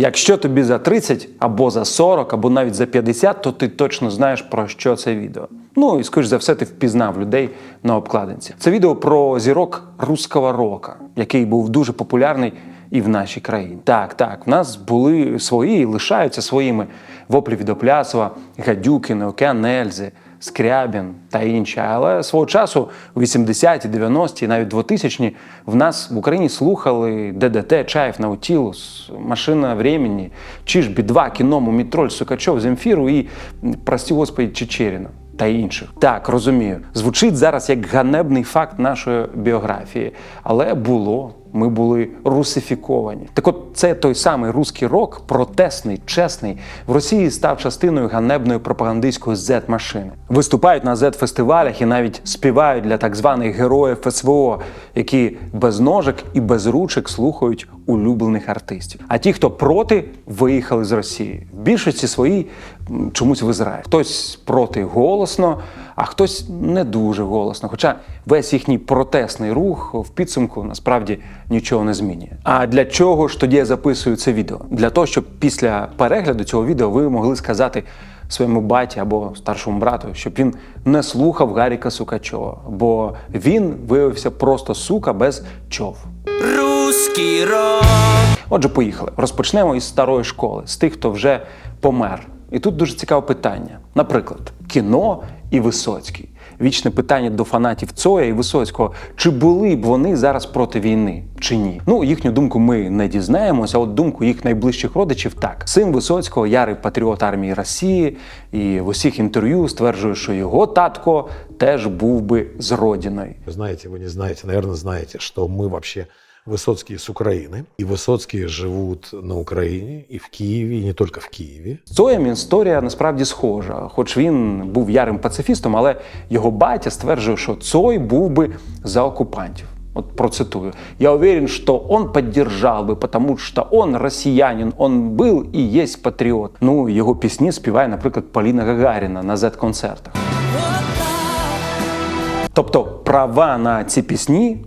Якщо тобі за 30 або за 40, або навіть за 50, то ти точно знаєш про що це відео. Ну і скоріш за все, ти впізнав людей на обкладинці. Це відео про зірок руского рока, який був дуже популярний і в нашій країні. Так, так, в нас були свої і лишаються своїми воплі Відоплясова, Гадюкін, Океан Ельзи. Скрябін та інші. Але свого часу у 80-ті, 90-ті, навіть 2000-ті в нас в Україні слухали ДДТ, Чаєв, Наутілус, Машина времени, Чиж, Бі-2, кіно, Мумітроль, Сукачов, Земфіру і, прості господи, Чечеріна. Та інших так розумію, звучить зараз як ганебний факт нашої біографії, але було. Ми були русифіковані. Так, от це той самий руський рок, протестний, чесний, в Росії став частиною ганебної пропагандистської Z-машини. Виступають на Z-фестивалях і навіть співають для так званих героїв СВО, які без ножик і без ручок слухають улюблених артистів. А ті, хто проти, виїхали з Росії. В більшості своїй чомусь в Ізраїль. Хтось проти голосно, а хтось не дуже голосно. Хоча весь їхній протестний рух в підсумку насправді нічого не змінює. А для чого ж тоді я записую це відео? Для того, щоб після перегляду цього відео ви могли сказати своєму баті або старшому брату, щоб він не слухав Гаріка Сукачова, бо він виявився просто сука без чов. Русский рок. Отже, поїхали. Розпочнемо із старої школи, з тих, хто вже помер. І тут дуже цікаве питання. Наприклад, кіно і Висоцький. Вічне питання до фанатів Цоя і Висоцького: чи були б вони зараз проти війни, чи ні? Ну, їхню думку ми не дізнаємося, от думку їх найближчих родичів так. Син Висоцького, ярий патріот армії Росії, і в усіх інтерв'ю стверджує, що його татко теж був би з родиною. Знаете, вы не знаете, наверное, знаете, что мы вообще Высоцкие с Украины. И Высоцкие живут на Украине, и в Киеве, и не только в Киеве. З Цоєм історія насправді схожа, хоч він був ярим пацифістом, але його батя стверджує, що Цой був би за окупантів. От процитую. Я уверен, что он поддержал бы, потому что он россиянин, он был и есть патріот. Ну, його пісні співає, наприклад, Поліна Гагаріна на Z-концертах. Тобто права на ці пісні м,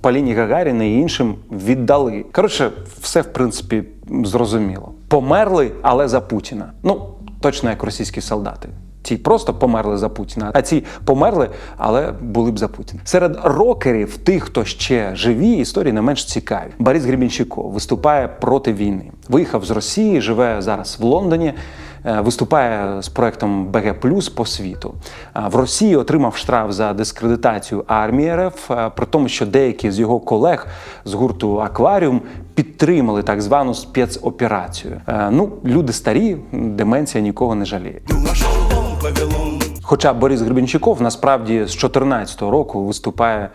Поліні Гагаріні і іншим віддали. Коротше, все в принципі зрозуміло. Померли, але за Путіна. Ну, точно як російські солдати. Ті просто померли за Путіна, а ці померли, але були б за Путіна. Серед рокерів, тих, хто ще живі, історії не менш цікаві. Борис Гребінщиков виступає проти війни. Виїхав з Росії, живе зараз в Лондоні. Е, Виступає з проектом БГ Плюс по світу. А В Росії отримав штраф за дискредитацію армії РФ, е, при тому, що деякі з його колег з гурту Акваріум підтримали так звану спецоперацію. Е, Ну, люди старі, деменція нікого не жаліє. Хоча Борис Гребенщиков насправді з 2014 року виступає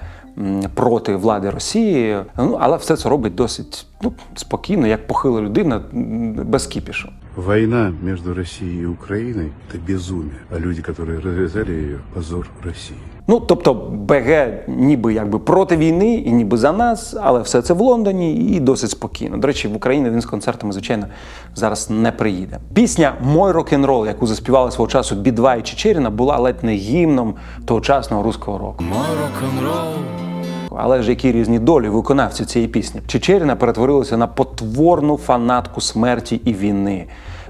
проти влади Росії, ну але все це робить досить ну, спокійно, як похила людина, без кіпішу. Война между Россией и Украиной – это безумие, а люди, которые развязали ее – позор России. Ну, тобто, БГ ніби якби проти війни і ніби за нас, але все це в Лондоні і досить спокійно. До речі, в Україні він з концертами, звичайно, зараз не приїде. Пісня Мой рок-н-рол, яку заспівали свого часу Бі-2 і Чечеріна, була ледь не гімном тогочасного руського року. Але ж які різні долі виконавців цієї пісні. Чечеріна перетворилася на потворну фанатку смерті і війни.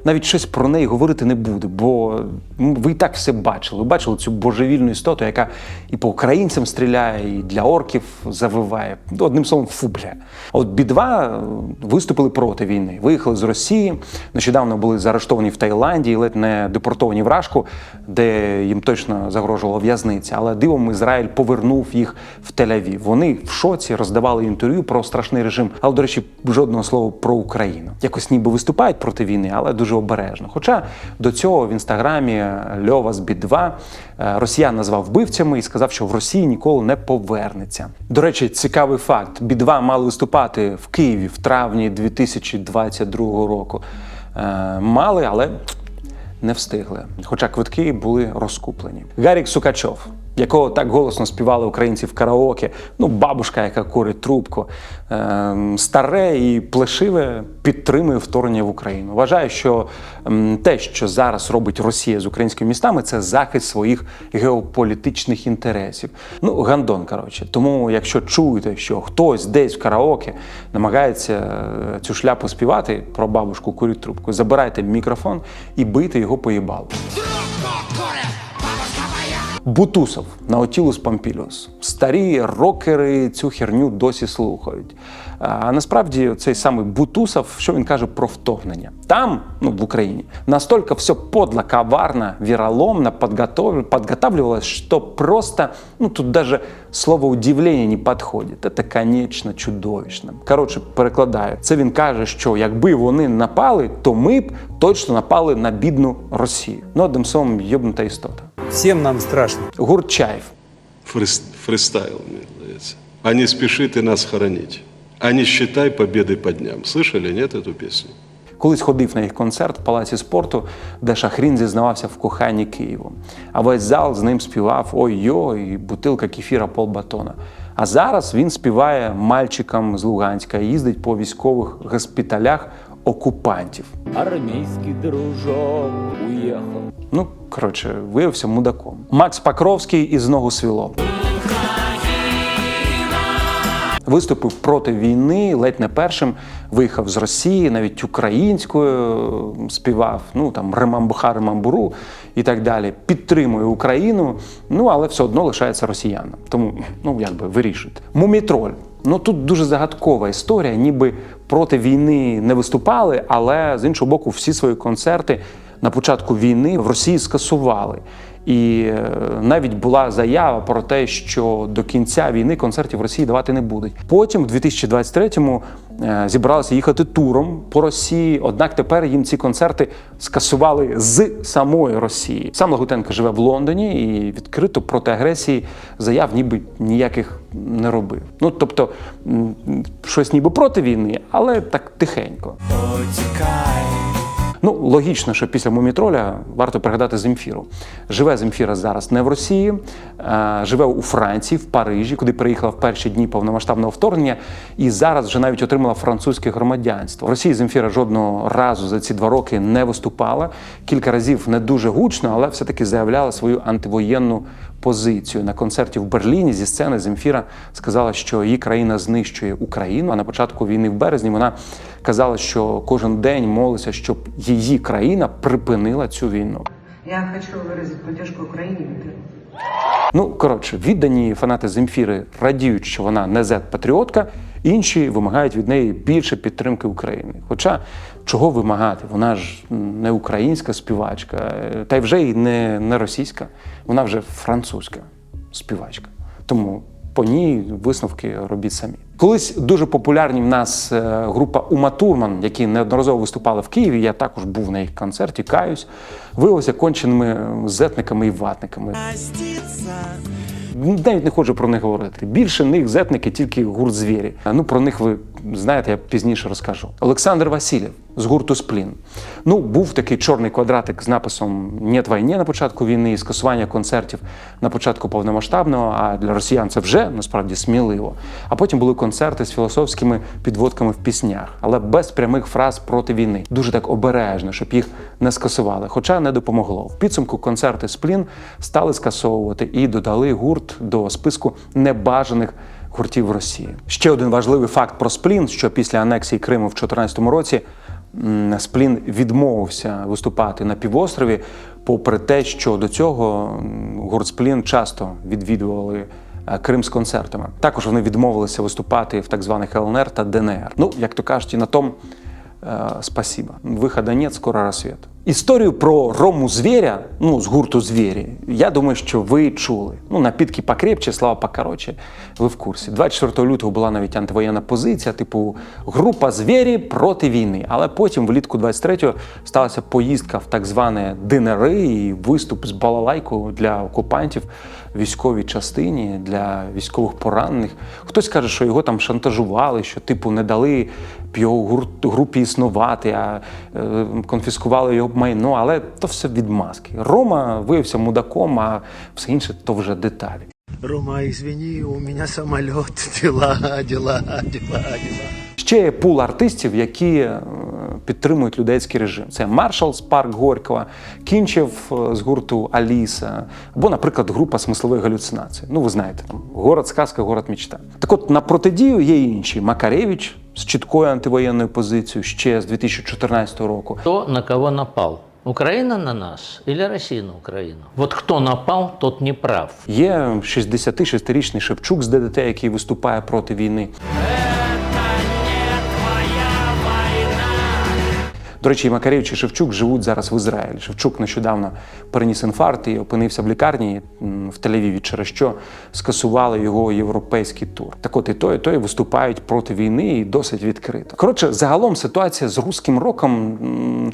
Навіть щось про неї говорити не буду, бо ви і так все бачили. Ви бачили цю божевільну істоту, яка і по українцям стріляє, і для орків завиває. Одним словом, фу, бля. От Бі-2 виступили проти війни. Виїхали з Росії. Нещодавно були заарештовані в Таїланді і ледь не депортовані в Рашку, де їм точно загрожувала в'язниця. Але дивом Ізраїль повернув їх в Тель-Авів. Вони в шоці роздавали інтерв'ю про страшний режим. Але, до речі, жодного слова про Україну. Якось ніби виступають проти війни, але дуже обережно. Хоча до цього в інстаграмі Льова з Бі-2 е, росіян назвав вбивцями і сказав, що в Росії ніколи не повернеться. До речі, цікавий факт: Бі-2 мали виступати в Києві в травні 2022 року. Е, Мали, але не встигли. Хоча квитки були розкуплені. Гарік Сукачов. Якого так голосно співали українці в караоке. Ну, бабушка, яка курить трубку, ем, старе і плешиве підтримує вторгнення в Україну. Вважаю, що ем, те, що зараз робить Росія з українськими містами, це захист своїх геополітичних інтересів. Ну, гандон, коротше. Тому, якщо чуєте, що хтось десь в караоке намагається е, цю шляпу співати про бабушку курить трубку, забирайте мікрофон і бийте його по їбалу. Бутусов Наутілус Помпіліус. Старі рокери цю херню досі слухають. А насправді цей самий Бутусов, що він каже про вторгнення? Там, ну в Україні, настолько все подло, коварно, вероломно подготов... подготавливалось, что просто, ну тут даже слово удивлення не підходить. Це, конечно, чудовищно. Коротше, перекладаю. Це він каже, що якби вони напали, то ми б точно напали на бідну Росію. Ну, одним словом, йобнута істота. Всем нам страшно. Гурчаєв. Фрист, фристайл, мне здається. А не спеши ты нас хоронить. А не считай победы по дням. Слышали, нет, эту песню? Колись ходив на їх концерт в палаці спорту, де Шахрін зізнавався в коханні Києву. А весь зал з ним співав ой-йой, і бутилка кефіра полбатона. А зараз він співає мальчикам з Луганська, їздить по військових госпіталях окупантів. Армейский дружок уехал. Ну, коротше, виявився мудаком. Макс Покровський із ногу свіло. Виступив проти війни, ледь не першим виїхав з Росії, навіть українською співав, ну там Ремамбуха, Ремамбуру і так далі. Підтримує Україну, ну але все одно лишається росіяном. Тому ну якби вирішуйте. Мумітроль. Ну тут дуже загадкова історія, ніби проти війни не виступали, але з іншого боку, всі свої концерти на початку війни в Росії скасували. І е, навіть була заява про те, що до кінця війни концертів в Росії давати не будуть. Потім, в 2023-му, е, зібралися їхати туром по Росії. Однак тепер їм ці концерти скасували з самої Росії. Сам Лагутенко живе в Лондоні і відкрито проти агресії заяв ніби ніяких не робив. Ну тобто щось ніби проти війни, але так тихенько. Ну, логічно, що після Мумітроля варто пригадати Земфіру. Живе Земфіра зараз не в Росії, е, живе у Франції, в Парижі, куди приїхала в перші дні повномасштабного вторгнення, і зараз вже навіть отримала французьке громадянство. В Росії Земфіра жодного разу за ці два роки не виступала. Кілька разів не дуже гучно, але все-таки заявляла свою антивоєнну позицію. На концерті в Берліні зі сцени Земфіра сказала, що її країна знищує Україну. А на початку війни в березні вона казала, що кожен день молиться, щоб її країна припинила цю війну. Я хочу выразить поддержку Украине. Ну коротше, віддані фанати Земфіри радіють, що вона не зет-патріотка, інші вимагають від неї більше підтримки України. Хоча чого вимагати? Вона ж не українська співачка, та й вже й не, не російська, вона вже французька співачка. Тому по ній висновки робіть самі. Колись дуже популярні в нас е, група Ума Турман, які неодноразово виступали в Києві. Я також був на їх концерті, каюсь, виявилися конченими зетниками і ватниками. Навіть не хочу про них говорити. Більше них зетники тільки гурт звірі. Ну про них ви знаєте, я пізніше розкажу. Олександр Васильєв з гурту Сплін. Ну, був такий чорний квадратик з написом «Нєт війні» на початку війни, скасування концертів на початку повномасштабного. А для росіян це вже насправді сміливо. А потім були концерти з філософськими підводками в піснях, але без прямих фраз проти війни. Дуже так обережно, щоб їх не скасували. Хоча не допомогло. В підсумку концерти Сплін стали скасовувати і додали гурт до списку небажаних гуртів Росії. Ще один важливий факт про Сплін, що після анексії Криму в 2014 році Сплін відмовився виступати на півострові, попри те, що до цього гурт Сплін часто відвідували. е, Крим з концертами. Також вони відмовилися виступати в так званих ЛНР та ДНР. Ну, як то кажуть, і на том е, спасибо. Вихода нет, скоро рассвет. Історію про Рому Звєря, ну, з гурту Звєрі, я думаю, що ви чули. Ну, напітки покрепче, слава покороче, ви в курсі. 24 лютого була навіть антивоєнна позиція, типу група Звєрі проти війни. Але потім, влітку 23-го, сталася поїздка в так зване ДНРи і виступ з балалайкою для окупантів військовій частині, для військових поранених. Хтось каже, що його там шантажували, що типу не дали б його групі існувати, а е, конфіскували його майно, але то все відмазки. Рома виявився мудаком, а все інше то вже деталі. Рома, извини, у меня самолет, дела, дела, дела, дела. Ще є пул артистів, які е, підтримують людецький режим. Це Маршал з парк Горького, Кінчев е, з гурту Аліса, або, наприклад, група смислових галюцинацій. Ну, ви знаєте, там город сказка, город мічта. Так от на протидію є інші. Макаревич з чіткою антивоєнною позицією ще з 2014 року. Кто на кого напал? Украина на нас или Россия на Украину? Вот кто напал, тот не прав. Є 66-річний Шевчук з ДДТ, який виступає проти війни. До речі, Макаревич і Шевчук живуть зараз в Ізраїлі. Шевчук нещодавно переніс інфаркт і опинився в лікарні в Тель-Авіві, через що скасували його європейський тур. Так от і той, і той виступають проти війни і досить відкрито. Коротше, загалом ситуація з руським роком.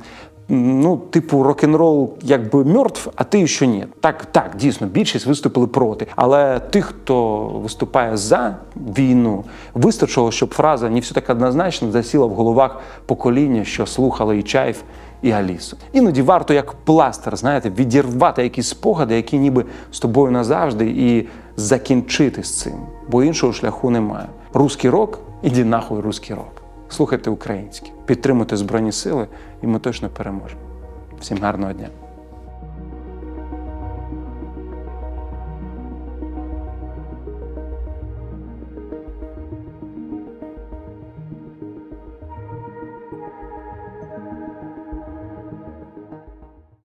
Ну, типу, рок-н-рол якби мертв, а ти ще ні. Так, так, дійсно, більшість виступили проти. Але тих, хто виступає за війну, вистачило, щоб фраза не все так однозначно засіла в головах покоління, що слухали і Чайф, і Алісу. Іноді варто як пластир, знаєте, відірвати якісь спогади, які ніби з тобою назавжди, і закінчити з цим, бо іншого шляху немає. Руський рок, іди нахуй, руський рок. Слухайте українське, підтримуйте Збройні Сили, і ми точно переможемо. Всім гарного дня!